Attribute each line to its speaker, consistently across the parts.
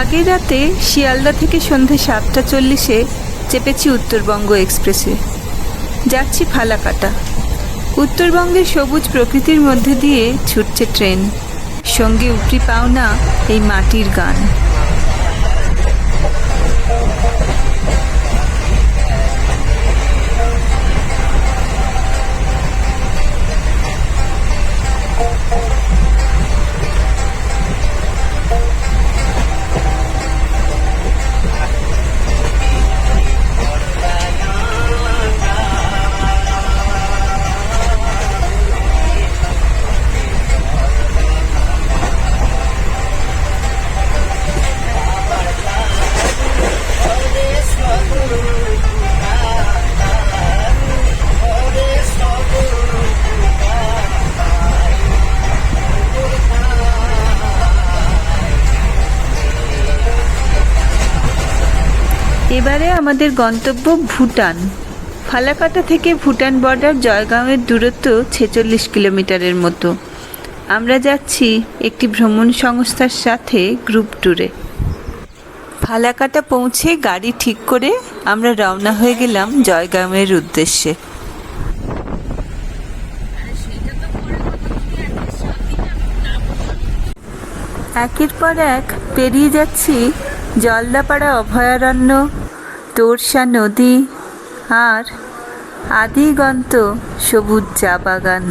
Speaker 1: আগের রাতে শিয়ালদা থেকে সন্ধে সাতটা চল্লিশে চেপেছি উত্তরবঙ্গ এক্সপ্রেসে। যাচ্ছি ফালাকাটা। উত্তরবঙ্গের সবুজ প্রকৃতির মধ্যে দিয়ে ছুটছে ট্রেন। সঙ্গে উপরি পাওনা এই মাটির গান। এবারে আমাদের গন্তব্য ভুটান। ফালাকাটা থেকে ভুটান বর্ডার জয়গাঁওয়ের দূরত্ব ছেচল্লিশ কিলোমিটারের মতো। আমরা যাচ্ছি একটি ভ্রমণ সংস্থার সাথে গ্রুপ ট্যুরে। ফালাকাটা পৌঁছে গাড়ি ঠিক করে আমরা রওনা হয়ে গেলাম জয়গাঁওয়ের উদ্দেশ্যে। একের পর এক পেরিয়ে যাচ্ছি জলদাপাড়া অভয়ারণ্য। তোরসা নদী আর আদিগন্ত সবুজ চা বাগান।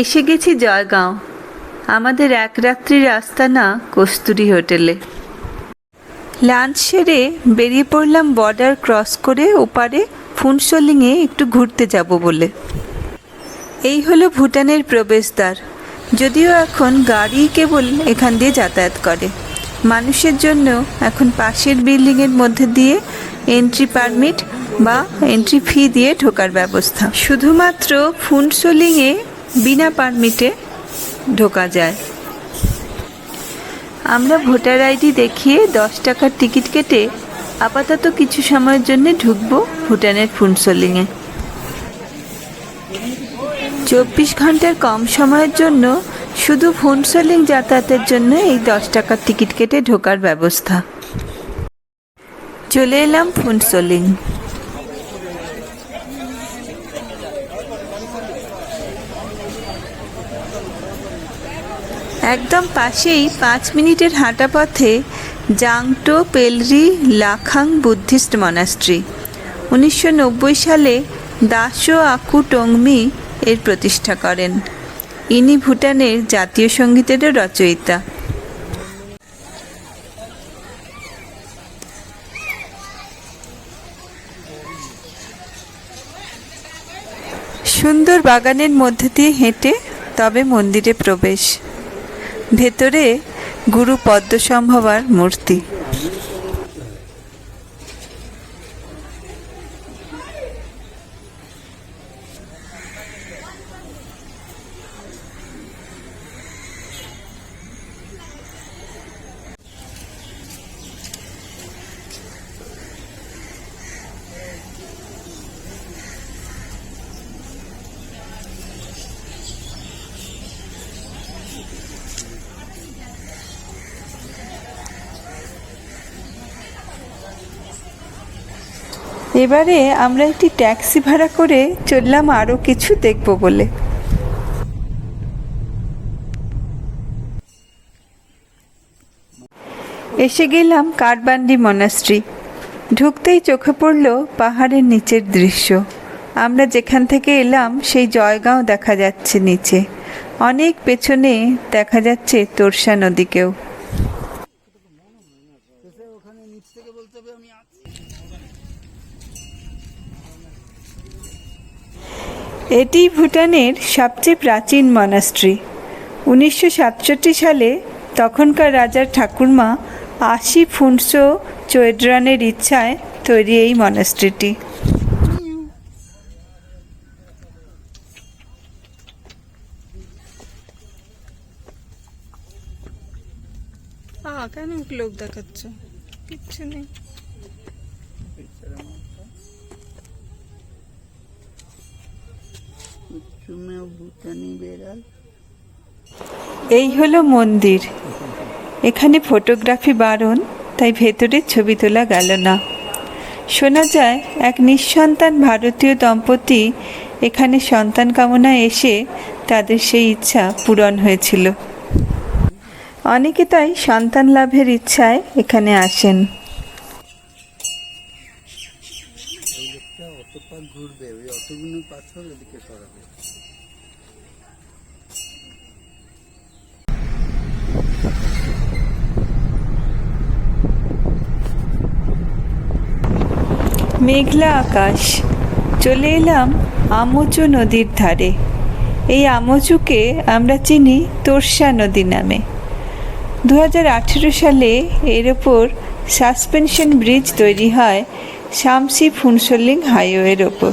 Speaker 1: এসে গেছি জয়গাঁও। আমাদের এক রাত্রির আস্তানা কস্তুরি হোটেলে। লাঞ্চ সেরে বেরিয়ে পড়লাম বর্ডার ক্রস করে ওপারে ফুনসলিংয়ে একটু ঘুরতে যাব বলে। এই হলো ভুটানের প্রবেশদ্বার। যদিও এখন গাড়ি কেবল এখান দিয়ে যাতায়াত করে। মানুষের জন্য এখন পাশের বিল্ডিংয়ের মধ্যে দিয়ে এন্ট্রি পারমিট বা এন্ট্রি ফি দিয়ে ঢোকার ব্যবস্থা। শুধুমাত্র ফুনসলিংয়ে বিনা পারমিটে ঢোকা যায়। আমরা ভোটার আইডি দেখিয়ে দশ টাকার টিকিট কেটে আপাতত কিছু সময়ের জন্য ঢুকবো ভুটানের ফুনসলিংয়ে। চব্বিশ ঘণ্টার কম সময়ের জন্য শুধু ফুনসলিং যাতায়াতের জন্য এই দশ টাকার টিকিট কেটে ঢোকার ব্যবস্থা। চলে এলাম ফুনসলিং একদম পাশেই পাঁচ মিনিটের হাঁটা পথে জাংটো, পেলরি, লাখাং বুদ্ধিস্ট মনাস্ট্রি। উনিশশো নব্বই সালে দাসো আকু টংমি এর প্রতিষ্ঠা করেন। ইনি ভুটানের জাতীয় সঙ্গীতেরও রচয়িতা। সুন্দর বাগানের মধ্যে দিয়ে হেঁটে তবে মন্দিরে প্রবেশ। ভেতরে গুরু পদ্মসম্ভবার মূর্তি। এবারে আমরা একটি ট্যাক্সি ভাড়া করে চললাম আরও কিছু দেখব বলে। এসে গেলাম কাঠবান্ডি মনাস্ট্রি। ঢুকতেই চোখে পড়ল পাহাড়ের নিচের দৃশ্য। আমরা যেখান থেকে এলাম সেই জয়গাঁও দেখা যাচ্ছে নিচে। অনেক পেছনে দেখা যাচ্ছে তোরসা নদীকেও। এটি ভুটানের সবচেয়ে প্রাচীন মনাস্ট্রি। উনিশশো সাতষট্টি সালে তখনকার রাজার ঠাকুরমা আশি ফুনসো চৈড্রানের ইচ্ছায় তৈরি এই মনাস্ট্রিটি। কেন লোক দেখাচ্ছ? কিচ্ছু নেই।
Speaker 2: চুমে ভুটানি বেড়াল।
Speaker 1: এই হলো মন্দির। এখানে ফটোগ্রাফি বারণ তাই ভেতরে ছবি তোলা গেল না। শোনা যায় এক নিঃসন্তান ভারতীয় দম্পতি এখানে সন্তান কামনায় এসে তাদের সেই ইচ্ছা পূরণ হয়েছিল। অনেকে তাই সন্তান লাভের ইচ্ছায় এখানে আসেন।
Speaker 2: ঘুরবে ওই অতগুলো পাথর ওদিকে সরাবে।
Speaker 1: মেঘলা আকাশ। চলে এলাম আমচু নদীর ধারে। এই আমচুকে আমরা চিনি তোরসা নদী নামে। দু হাজার আঠেরো সালে এর ওপর সাসপেনশন ব্রিজ তৈরি হয় শামসি ফুনসলিং হাইওয়ের ওপর।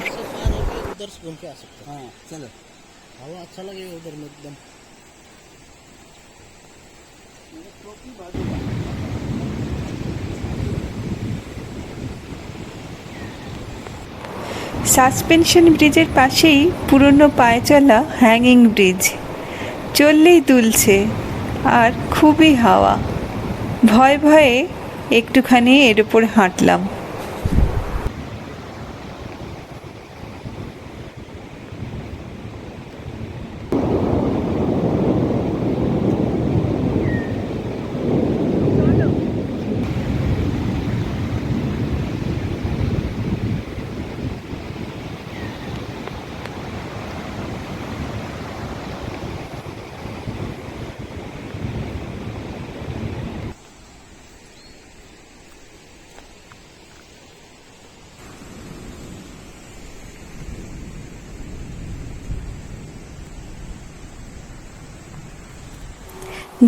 Speaker 1: সাসপেনশন ব্রিজের পাশেই পুরনো পায়ে চলা হ্যাঙ্গিং ব্রিজ। চললেই দুলছে, আর খুবই হাওয়া। ভয় ভয়ে একটুখানি এর উপর হাঁটলাম।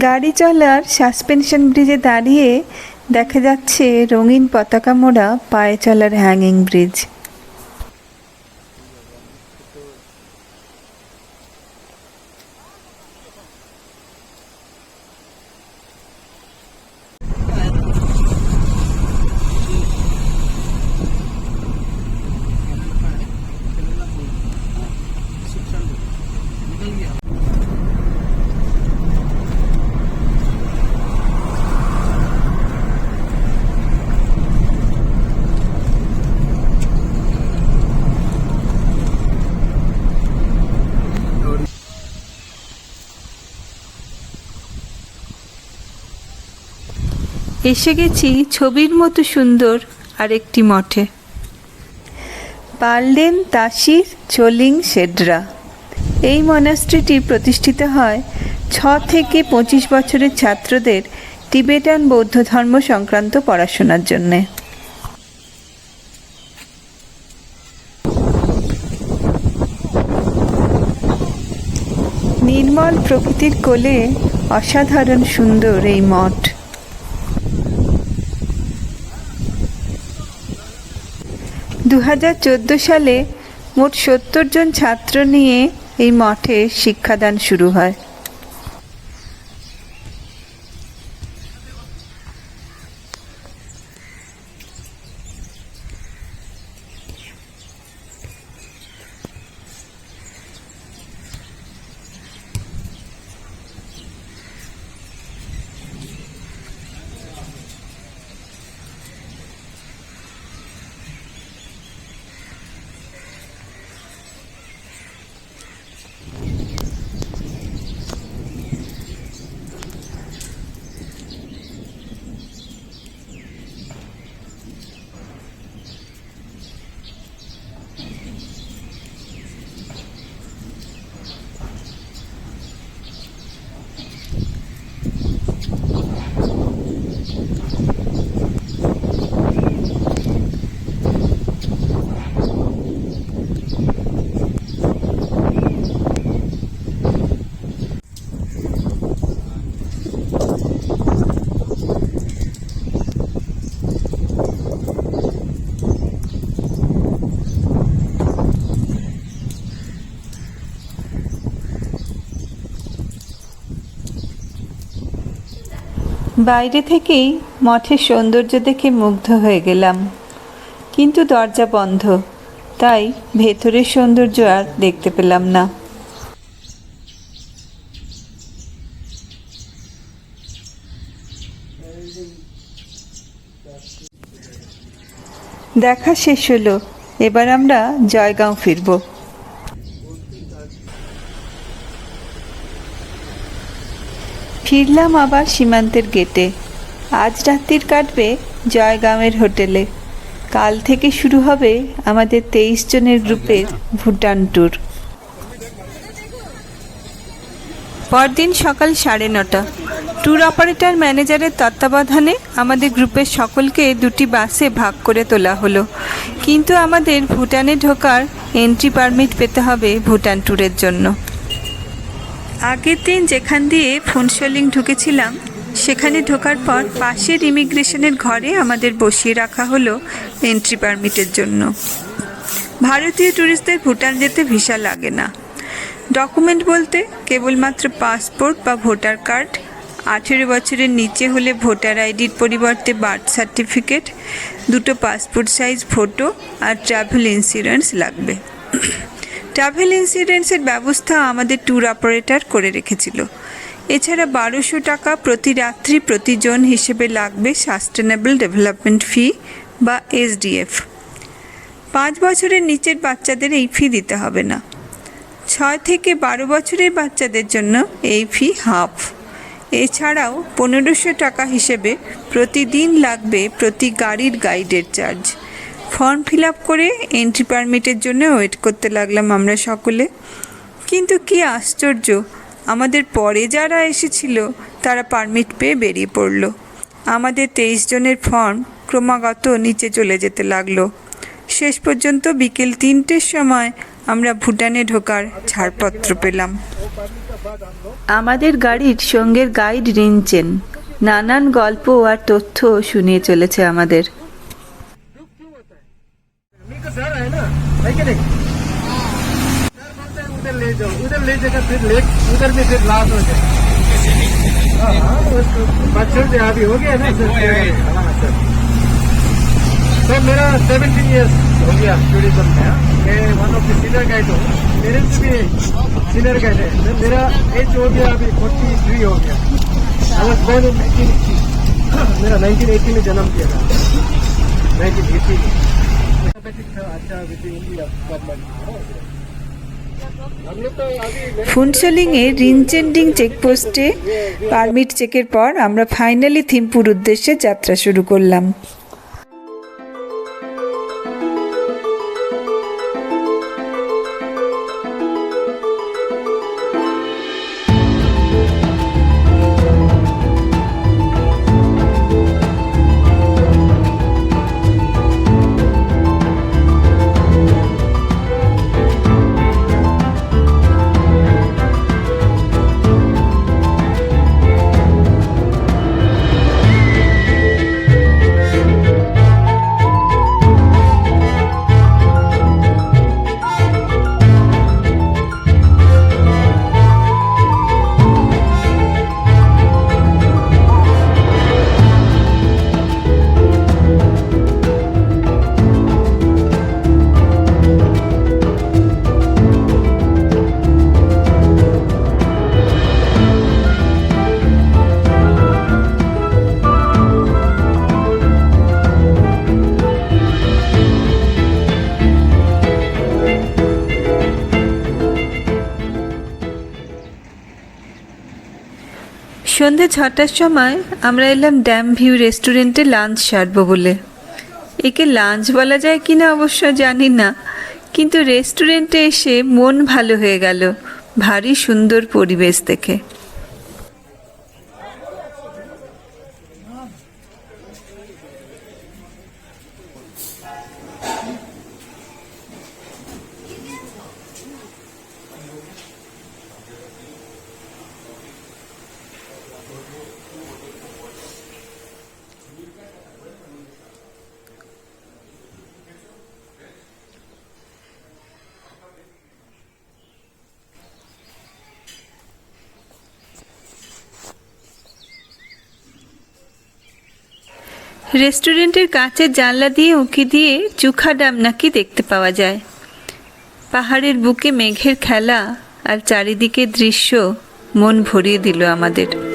Speaker 1: গাড়ি চলার সাসপেনশন ব্রিজে দাঁড়িয়ে দেখা যাচ্ছে রঙিন পতাকা মোড়া পায়ে চলার হ্যাঙ্গিং ব্রিজ। এসে গেছি ছবির মতো সুন্দর আরেকটি মঠে। পারলেন তাসির চোলিং, শেডরা। এই মনাস্ট্রিটি প্রতিষ্ঠিত হয় ছ থেকে পঁচিশ বছরের ছাত্রদের টিবেটান বৌদ্ধ ধর্ম সংক্রান্ত পড়াশোনার জন্যে। নির্মল প্রকৃতির কোলে অসাধারণ সুন্দর এই মঠ। দু হাজার চোদ্দ সালে মোট সত্তর জন ছাত্র নিয়ে এই মঠে শিক্ষাদান শুরু হয়। বাইরে থেকেই মঠের সৌন্দর্য দেখে মুগ্ধ হয়ে গেলাম। কিন্তু দরজা বন্ধ, তাই ভেতরের সৌন্দর্য আর দেখতে পেলাম না। দেখা শেষ হলো, এবার আমরা জয়গাঁও ফিরব। ফিরলাম আবার সীমান্তের গেটে। আজ রাত্রির কাটবে জয়গাঁওয়ের হোটেলে। কাল থেকে শুরু হবে আমাদের তেইশ জনের গ্রুপের ভুটান ট্যুর। পরদিন সকাল সাড়ে নটা। ট্যুর অপারেটর ম্যানেজারের তত্ত্বাবধানে আমাদের গ্রুপের সকলকে দুটি বাসে ভাগ করে তোলা হলো। কিন্তু আমাদের ভুটানে ঢোকার এন্ট্রি পারমিট পেতে হবে ভুটান ট্যুরের জন্য। আগের দিন যেখান দিয়ে ফোনশোলিং ঢুকেছিলাম, সেখানে ঢোকার পর পাশের ইমিগ্রেশনের ঘরে আমাদের বসিয়ে রাখা হলো এন্ট্রি পারমিটের জন্য। ভারতীয় ট্যুরিস্টদের ভুটান যেতে ভিসা লাগে না। ডকুমেন্ট বলতে কেবলমাত্র পাসপোর্ট বা ভোটার কার্ড আঠেরো বছরের নিচে হলে ভোটার আইডির পরিবর্তে বার্থ সার্টিফিকেট দুটো পাসপোর্ট সাইজ ফটো আর ট্রাভেল ইন্স্যুরেন্স লাগবে। ট্রাভেল ইন্স্যুরেন্সের ব্যবস্থা আমাদের ট্যুর অপারেটর করে রেখেছিল। এছাড়া বারোশো টাকা প্রতি রাত্রি প্রতিজন হিসেবে লাগবে সাস্টেনেবল ডেভেলপমেন্ট ফি বা এসডিএফ পাঁচ বছরের নিচের বাচ্চাদের এই ফি দিতে হবে না। ছয় থেকে বারো বছরের বাচ্চাদের জন্য এই ফি হাফ এছাড়াও পনেরোশো টাকা হিসেবে প্রতিদিন লাগবে প্রতি গাড়ির গাইডের চার্জ ফর্ম ফিল আপ করে এন্ট্রি পারমিটের জন্য ওয়েট করতে লাগলাম আমরা সকলে। কিন্তু কি আশ্চর্য, আমাদের পরে যারা এসেছিল, তারা পারমিট পেয়ে বেরিয়ে পড়ল। আমাদের তেইশ জনের ফর্ম ক্রমাগত নিচে চলে যেতে লাগল। শেষ পর্যন্ত বিকেল তিনটের সময় আমরা ভুটানে ঢোকার ছাড়পত্র পেলাম। আমাদের গাড়ির সঙ্গের গাইড রিনচেন নানান গল্প আর তথ্য শুনিয়ে চলেছে আমাদের।
Speaker 3: डर है ना? है कि नहीं? उधर ले जाओ उधर ले जाकर फिर ले उधर भी फिर लाश हो जाए हाँ, हाँ, तो बच्चों से अभी हो गया ना सर। हाँ, सर। सर मेरा सेवेंटीन ईयर्स हो गया टूरिज़्म में। मैं one of the senior guide हूँ। मेरे से भी सीनियर गाइड है। मेरा एज हो गया अभी फोर्टी थ्री हो गया। I was born in nineteen मेरा नाइनटीन एट्टी में जन्म किया था। नाइनटीन एट्टी में।
Speaker 1: ফুনসেলিংয়ে রিনচেন্ডিং চেকপোস্টে পারমিট চেকের পর আমরা ফাইনালি থিম্পুর উদ্দেশ্যে যাত্রা শুরু করলাম। সন্ধে ছটার সময় আমরা এলাম ড্যাম ভিউ রেস্টুরেন্টে লাঞ্চ সারবো বলে। একে লাঞ্চ বলা যায় কি না অবশ্য জানি না, কিন্তু রেস্টুরেন্টে এসে মন ভালো হয়ে গেল। ভারী সুন্দর পরিবেশ দেখে। রেস্টুরেন্টের কাঁচের জানলা দিয়ে উঁকি দিয়ে চুখা ডাম নাকি দেখতে পাওয়া যায়। পাহাড়ের বুকে মেঘের খেলা আর চারিদিকের দৃশ্য মন ভরিয়ে দিল আমাদের।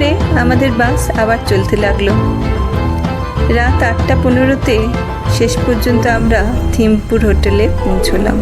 Speaker 1: অন্ধকারে আমাদের বাস আবার চলতে লাগল। রাত আটটা পনেরোতে শেষ পর্যন্ত আমরা থিমপুর হোটেলে পৌঁছলাম।